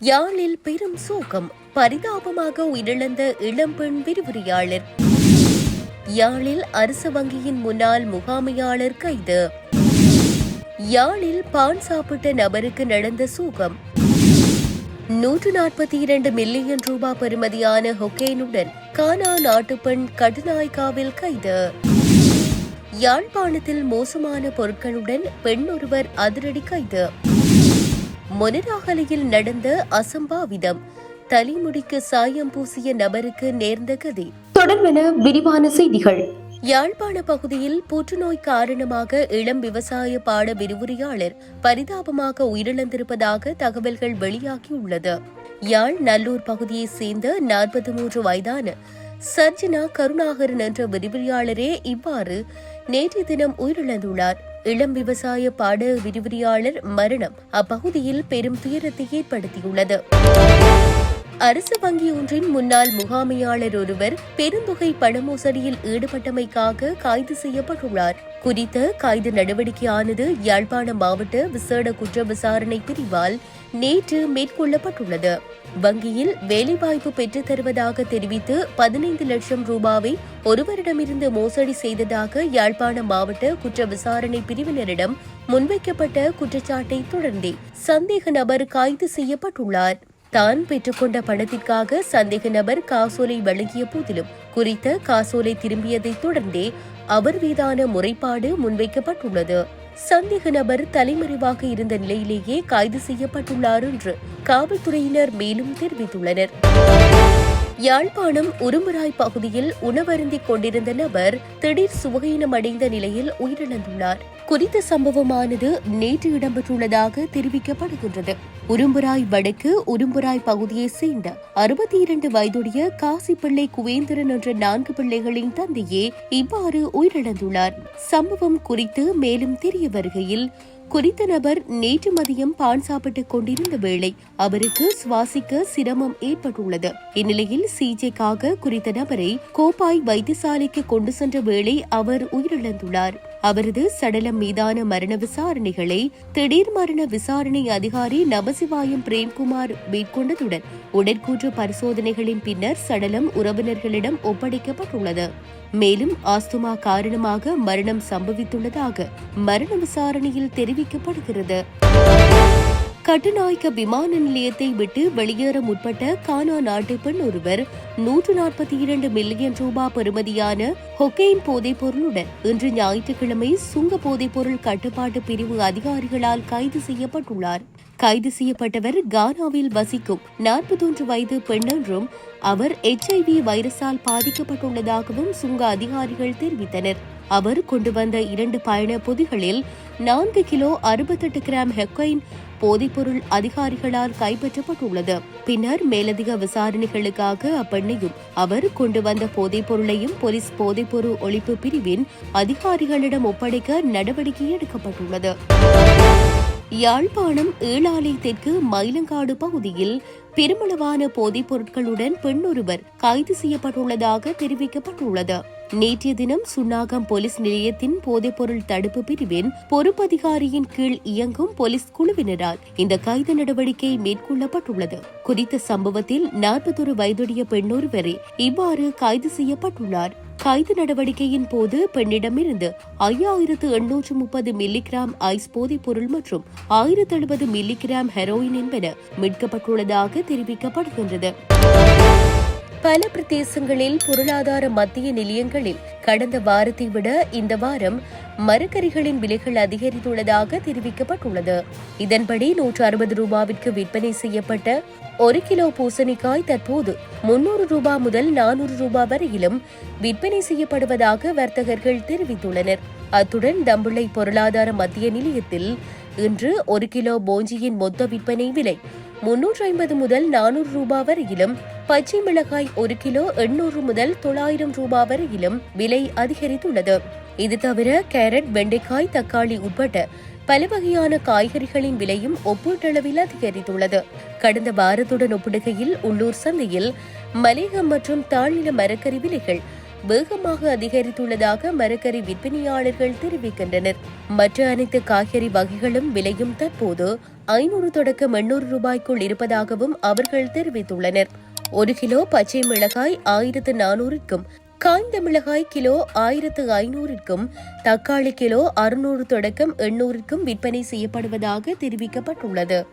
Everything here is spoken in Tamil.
யாழில் பெரும் சோகம் பரிதாபமாக உயிரிழந்த இளம்பெண் விரிவுரையாளர். யாழில் அரசு வங்கியின் முன்னாள் முகாமையாளர் கைது. யாழில் பான் சாப்பிட்ட நபருக்கு நடந்த சோகம். நூற்று நாற்பத்தி இரண்டு மில்லியன் ரூபாய் பெறுமதியான ஹொக்கேனுடன் கானா நாட்டுப்பெண் கடுநாய்காவில் கைது. யாழ்ப்பாணத்தில் மோசமான பொருட்களுடன் பெண் ஒருவர் அதிரடி கைது. மொனராகலையில் நடந்த அசம்பாவிதம். தலைமுடிக்கு சாயம் பூசிய நபருக்கு நேர்ந்த கதி. தொடர்பென விரிவான செய்திகள். யாழ்ப்பாண பகுதியில் புற்றுநோய் காரணமாக இளம் விவசாய பாட விரிவுரையாளர் பரிதாபமாக உயிரிழந்திருப்பதாக தகவல்கள் வெளியாகியுள்ளது. யாழ் நல்லூர் பகுதியைச் சேர்ந்த நாற்பத்தி மூன்று வயதான சர்ஜனா கருணாகரன் என்ற விரிவுரையாளரே இவ்வாறு நேற்றைய தினம் உயிரிழந்துள்ளார். இளம் விவசாய பாட விரிவுரையாளர் மரணம் அப்பகுதியில் பெரும் துயரத்தை ஏற்படுத்தியுள்ளது. அரசு வங்கி ஒன்றின் முன்னாள் முகாமையாளர் ஒருவர் பெருந்தொகை பண மோசடியில் ஈடுபட்டமைக்காக கைது செய்யப்பட்டுள்ளார். குறித்த கைது நடவடிக்கையானது யாழ்ப்பாணம் மாவட்ட விசேட குற்ற விசாரணை பிரிவால் நேற்று மேற்கொள்ளப்பட்டுள்ளது. வங்கியில் வேலைவாய்ப்பு பெற்றுத் தருவதாக தெரிவித்து பதினைந்து லட்சம் ரூபாவை ஒருவரிடமிருந்து மோசடி செய்ததாக யாழ்ப்பாணம் மாவட்ட குற்ற விசாரணை பிரிவினரிடம் முன்வைக்கப்பட்ட குற்றச்சாட்டை தொடர்ந்தே சந்தேக நபர் கைது செய்யப்பட்டுள்ளார். தான் பெற்றுக்கொண்ட பணத்திற்காக சந்தேக நபர் காசோலை வழங்கிய போதிலும் குறித்த காசோலை திரும்பியதைத் தொடர்ந்தே அவர் மீதான முறைப்பாடு முன்வைக்கப்பட்டுள்ளது. சந்தேக நபர் தலைமறைவாக இருந்த நிலையிலேயே கைது செய்யப்பட்டுள்ளார் என்று காவல்துறையினர் மேலும் தெரிவித்துள்ளனர். யாழ்ப்பாணம் உரும்புராய் பகுதியில் உணவருந்திக் கொண்டிருந்த நபர் திடீர் சுவகீனம் அடைந்த நிலையில் உயிரிழந்துள்ளார். குறித்த சம்பவமானது நேற்று இடம்பெற்றுள்ளதாக தெரிவிக்கப்படுகின்றது. உரும்புராய் வடக்கு உரும்புராய் பகுதியை சேர்ந்த அறுபத்தி இரண்டு வயதுடைய காசிப்பிள்ளை குவேந்திரன் என்ற நான்கு பிள்ளைகளின் தந்தையே இவ்வாறு உயிரிழந்துள்ளார். சம்பவம் குறித்து மேலும் தெரிய வருகையில் குறித்த நபர் நேற்று மதியம் பான் சாப்பிட்டுக் கொண்டிருந்த வேளை அவருக்கு சுவாசிக்க சிரமம் ஏற்பட்டுள்ளது. இந்நிலையில் சிகிச்சைக்காக குறித்த நபரை கோப்பாய் வைத்தியசாலைக்கு கொண்டு சென்ற வேளை அவர் உயிரிழந்துள்ளார். அவரது சடலம் மீதான மரண விசாரணைகளை திடீர் மரண விசாரணை அதிகாரி நமசிவாயம் பிரேம்குமார் மேற்கொண்டதுடன் உடற்கூற்று பரிசோதனைகளின் பின்னர் சடலம் உறவினர்களிடம் ஒப்படைக்கப்பட்டுள்ளது. மேலும் ஆஸ்துமா காரணமாக மரணம் சம்பவித்துள்ளதாக மரண விசாரணையில் தெரிவிக்கப்படுகிறது. கட்டுநாயக்க விமான நிலையத்தை விட்டு வெளியேற முற்பட்ட கானா நாட்டு பெண் ஒருவர் நூற்று நாற்பத்தி இரண்டு மில்லியன் ரூபாய் பெறுமதியான ஹொக்கெயின் போதைப் பொருளுடன் இன்று ஞாயிற்றுக்கிழமை சுங்க போதைப் பொருள் கட்டுப்பாட்டு பிரிவு அதிகாரிகளால் கைது செய்யப்பட்டுள்ளார். கைது செய்யப்பட்டவர் கானாவில் வசிக்கும் நாற்பத்தொன்று வயது பெண் என்றும் அவர் எச்ஐவி வைரஸால் பாதிக்கப்பட்டுள்ளதாகவும் சுங்க அதிகாரிகள் தெரிவித்தனர். அவர் கொண்டு வந்த இரண்டு பயண பொதிகளில் நான்கு கிலோ அறுபத்தெட்டு கிராம் ஹெக்கொயின் போதைப்பொருள் அதிகாரிகளால் கைப்பற்றப்பட்டுள்ளது. பின்னர் மேலதிக விசாரணைகளுக்காக அப்பெண்ணையும் அவர் கொண்டு வந்த போதைப் பொருளையும் போலீஸ் போதைப்பொருள் ஒழிப்பு பிரிவின் அதிகாரிகளிடம் ஒப்படைக்க நடவடிக்கை எடுக்கப்பட்டுள்ளது. யாழ்ப்பாணம் ஏழாலை தெற்கு மயிலங்காடு பகுதியில் பெருமளவான போதைப் பொருட்களுடன் பெண்ணொருவர் கைது செய்யப்பட்டுள்ளதாக தெரிவிக்கப்பட்டுள்ளது. நேற்றைய தினம் சுன்னாகம் போலீஸ் நிலையத்தின் போதைப்பொருள் தடுப்பு பிரிவின் பொறுப்பதிகாரியின் கீழ் இயங்கும் போலீஸ் குழுவினரால் இந்த கைது நடவடிக்கை மேற்கொள்ளப்பட்டுள்ளது. குறித்த சம்பவத்தில் நாற்பத்தொரு வயதுடைய பெண்ணொருவரே இவ்வாறு கைது செய்யப்பட்டுள்ளார். கைது நடவடிக்கையின் போது பெண்ணிடமிருந்து ஐயாயிரத்து எண்ணூற்று முப்பது மில்லிகிராம் ஐஸ் போதைப் பொருள் மற்றும் ஆயிரத்து எழுபது மில்லிகிராம் ஹெரோயின் என்பன மீட்கப்பட்டுள்ளதாக தெரிவிக்கப்படுகின்றது. பல பிரதேசங்களில் பொருளாதார மத்திய நிலையங்களில் கடந்த வாரத்தை விட இந்த வாரம் மரக்கறிகளின் விலைகள் அதிகரித்துள்ளதாக தெரிவிக்கப்பட்டுள்ளது. இதன்படி நூற்று அறுபது ரூபாவிற்கு விற்பனை செய்யப்பட்ட ஒரு கிலோ பூசணிக்காய் தற்போது முன்னூறு ரூபாய் முதல் நானூறு ரூபாய் வரையிலும் விற்பனை செய்யப்படுவதாக வர்த்தகர்கள் தெரிவித்துள்ளனர். அத்துடன் தம்புள்ளை பொருளாதார மத்திய நிலையத்தில் இன்று ஒரு கிலோ போஞ்சியின் மொத்த விற்பனை விலை முன்னூற்று ஐம்பது முதல் நானூறு ரூபாய் வரையிலும் பச்சை மிளகாய் ஒரு கிலோ எண்ணூறு முதல் தொள்ளாயிரம் ரூபாய் வரையிலும் விலை அதிகரித்துள்ளது. இது தவிர கேரட் வெண்டைக்காய் தக்காளி உட்பட பல வகையான காய்கறிகளின் விலையும் ஒப்பீட்டளவில் அதிகரித்துள்ளது. கடந்த வாரத்துடன் ஒப்பிடுகையில் உள்ளூர் சந்தையில் மலேகம் மற்றும் தாழ்நில மரக்கறி விலைகள் வேகமாக அதிகரித்துள்ளதாக மரக்கறி விற்பனையாளர்கள் தெரிவிக்கின்றனர். மற்ற அனைத்து காய்கறி வகைகளும் விலையும் தற்போது ஐநூறு தொடக்கம் எண்ணூறு ரூபாய்க்குள் இருப்பதாகவும் அவர்கள் தெரிவித்துள்ளனர். ஒரு கிலோ பச்சை மிளகாய் ஆயிரத்து நானூறுக்கும் காய்ந்த மிளகாய் கிலோ ஆயிரத்து ஐநூறுக்கும் தக்காளி கிலோ அறுநூறு தொடக்கம் எண்ணூறுக்கும் விற்பனை செய்யப்படுவதாக தெரிவிக்கப்பட்டுள்ளது.